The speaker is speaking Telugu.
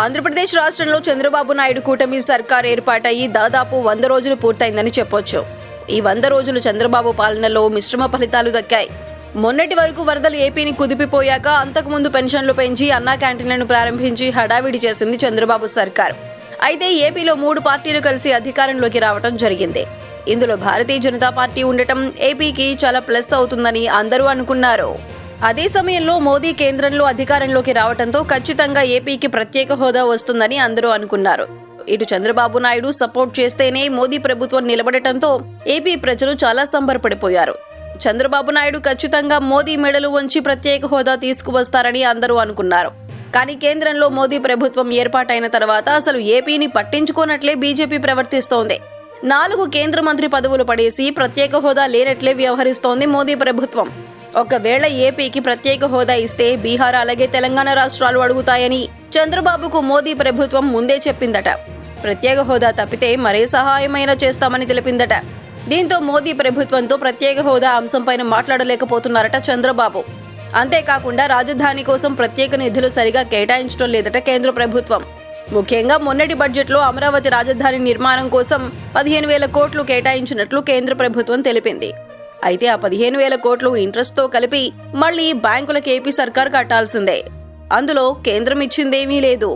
ఆంధ్రప్రదేశ్ రాష్ట్రంలో చంద్రబాబు నాయుడు కూటమి సర్కార్ ఏర్పాటయ్యి దాదాపు వంద రోజులు పూర్తయిందని చెప్పొచ్చు. ఈ వంద రోజులు చంద్రబాబు పాలనలో మిశ్రమ ఫలితాలు దక్కాయి. మొన్నటి వరకు వరదలు ఏపీని కుదిపిపోయాక అంతకుముందు పెన్షన్లు పెంచి అన్నా క్యాంటీన్లను ప్రారంభించి హడావిడి చేసింది చంద్రబాబు సర్కార్. అయితే ఏపీలో మూడు పార్టీలు కలిసి అధికారంలోకి రావడం జరిగింది. ఇందులో భారతీయ జనతా పార్టీ ఉండటం ఏపీకి చాలా ప్లస్ అవుతుందని అందరూ అనుకున్నారు. అదే సమయంలో మోదీ కేంద్రంలో అధికారంలోకి రావడంతో ఖచ్చితంగా ఏపీకి ప్రత్యేక హోదా వస్తుందని అందరూ అనుకున్నారు. ఇటు చంద్రబాబు నాయుడు సపోర్ట్ చేస్తేనే మోదీ ప్రభుత్వం నిలబడటంతో ఏపీ ప్రజలు చాలా సంబరపడిపోయారు. చంద్రబాబు నాయుడు ఖచ్చితంగా మోదీ మెడలు వంచి ప్రత్యేక హోదా తీసుకువస్తారని అందరూ అనుకున్నారు. కానీ కేంద్రంలో మోదీ ప్రభుత్వం ఏర్పాటైన తర్వాత అసలు ఏపీని పట్టించుకోనట్లే బీజేపీ ప్రవర్తిస్తోంది. నాలుగు కేంద్ర మంత్రి పదవులు పడేసి ప్రత్యేక హోదా లేనట్లే వ్యవహరిస్తోంది మోదీ ప్రభుత్వం. ఒకవేళ ఏపీకి ప్రత్యేక హోదా ఇస్తే బీహార్ అలాగే తెలంగాణ రాష్ట్రాలు అడుగుతాయని చంద్రబాబుకు మోదీ ప్రభుత్వం ముందే చెప్పిందట. ప్రత్యేక హోదా తప్పితే మరే సహాయమైనా చేస్తామని తెలిపిందట. దీంతో మోదీ ప్రభుత్వంతో ప్రత్యేక హోదా అంశంపైన మాట్లాడలేకపోతున్నారట చంద్రబాబు. అంతేకాకుండా రాజధాని కోసం ప్రత్యేక నిధులు సరిగా కేటాయించడం లేదట కేంద్ర ప్రభుత్వం. ముఖ్యంగా మొన్నటి బడ్జెట్లో అమరావతి రాజధాని నిర్మాణం కోసం పదిహేను వేల కోట్లు కేటాయించినట్లు కేంద్ర ప్రభుత్వం తెలిపింది. అయితే ఆ పదిహేను వేల కోట్లు ఇంట్రెస్ట్తో కలిపి మళ్ళీ బ్యాంకులకు ఏపీ సర్కార్ కట్టాల్సిందే. అందులో కేంద్రం ఇచ్చిందేమీ లేదు.